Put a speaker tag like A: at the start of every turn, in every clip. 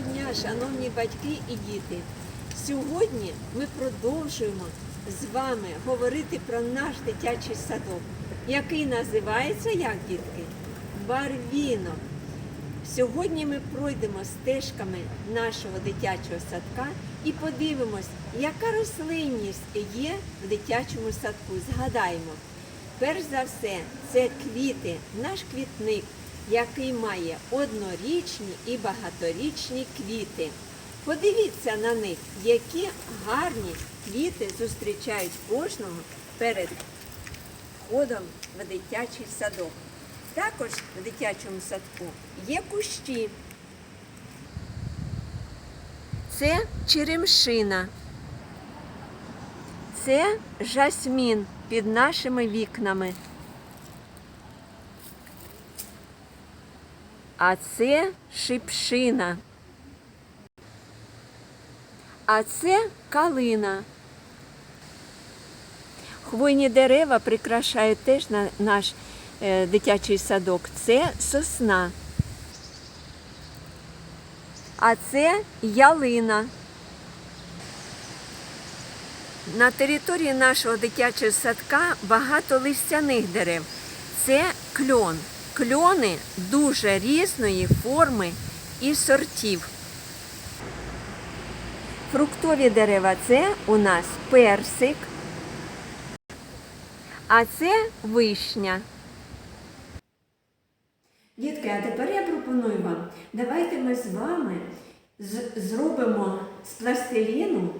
A: дня, шановні батьки і діти. Сьогодні ми продовжуємо з вами говорити про наш дитячий садок, який називається як дітки? Барвінок. Сьогодні ми пройдемо стежками нашого дитячого садка і подивимось, яка рослинність є в дитячому садку. Згадаємо, перш за все, це квіти, наш квітник, який має однорічні і багаторічні квіти. Подивіться на них, які гарні квіти зустрічають кожного перед входом в дитячий садок. Також в дитячому садку є кущі. Це черемшина. Це жасмін під нашими вікнами. А це шипшина. А це калина. Хвойні дерева прикрашають теж на наш е, дитячий садок. Це сосна. А це ялина. На території нашого дитячого садка багато листяних дерев. Це кльон. Кльони дуже різної форми і сортів. Фруктові дерева це у нас персик, а це вишня. Дітки, а тепер я пропоную вам, давайте ми з вами зробимо з пластиліну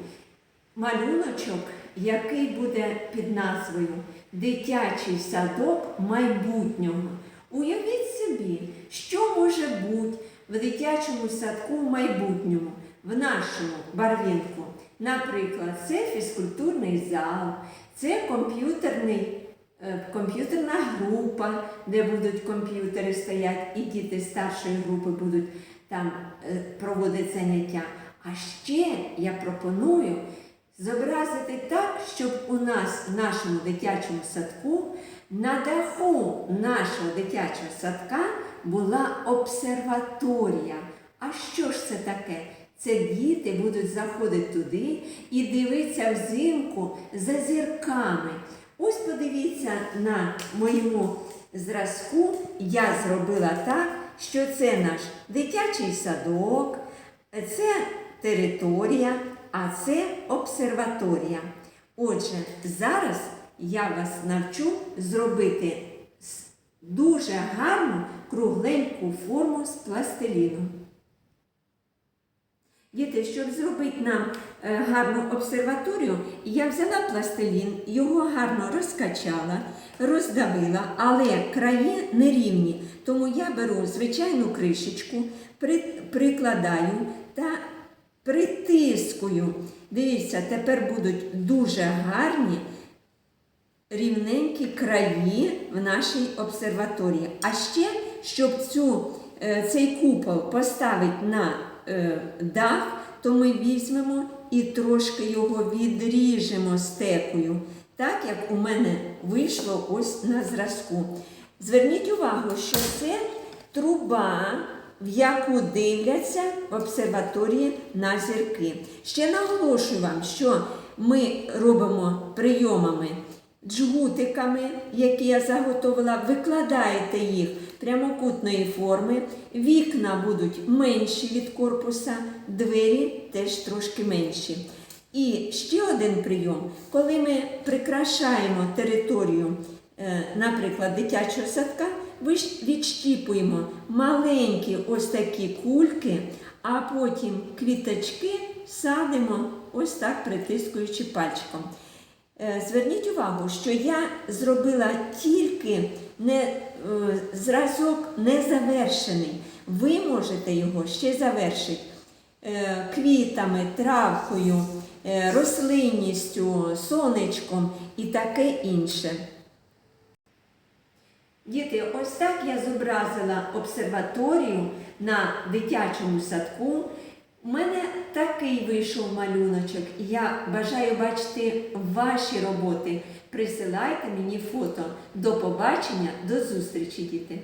A: малюночок, який буде під назвою Дитячий садок майбутнього. Уявіть собі, що може бути в дитячому садку в майбутньому, в нашому барвінку. Наприклад, це фізкультурний зал, це комп'ютерний. е, Комп'ютерна група, де будуть комп'ютери стоять, і діти старшої групи будуть там е, проводити заняття. А ще я пропоную зобразити так, щоб у нас в нашому дитячому садку на даху нашого дитячого садка була обсерваторія. А що ж це таке? Це діти будуть заходити туди і дивитися взимку за зірками. Ось подивіться на моєму зразку. Я зробила так, що це наш дитячий садок, це територія, а це обсерваторія. Отже, зараз я вас навчу зробити дуже гарну кругленьку форму з пластиліну. Діти, щоб зробити нам е, гарну обсерваторію, я взяла пластилін, його гарно розкачала, роздавила, але краї нерівні. Тому я беру звичайну кришечку, прикладаю та притискую. Дивіться, тепер будуть дуже гарні рівненькі краї в нашій обсерваторії. А ще, щоб цю, е, цей купол поставити на е, дах, то ми візьмемо і трошки його відріжемо стекою, так як у мене вийшло ось на зразку. Зверніть увагу, що це труба, в яку дивляться в обсерваторії на зірки. Ще наголошую вам, що ми робимо прийомами джгутиками, які я заготовила, викладаєте їх прямокутної форми, вікна будуть менші від корпуса, двері теж трошки менші. І ще один прийом, коли ми прикрашаємо територію, е, наприклад, дитячого садка, відщіпуємо маленькі ось такі кульки, а потім квіточки садимо ось так притискуючи пальчиком. Е, Зверніть увагу, що я зробила тільки не, е, зразок не завершений. Ви можете його ще завершити е, квітами, травкою, рослинністю, сонечком і таке інше. Діти, ось так я зобразила обсерваторію на дитячому садку. У мене такий вийшов малюночок. Я бажаю бачити ваші роботи. Присилайте мені фото. До побачення, до зустрічі, діти!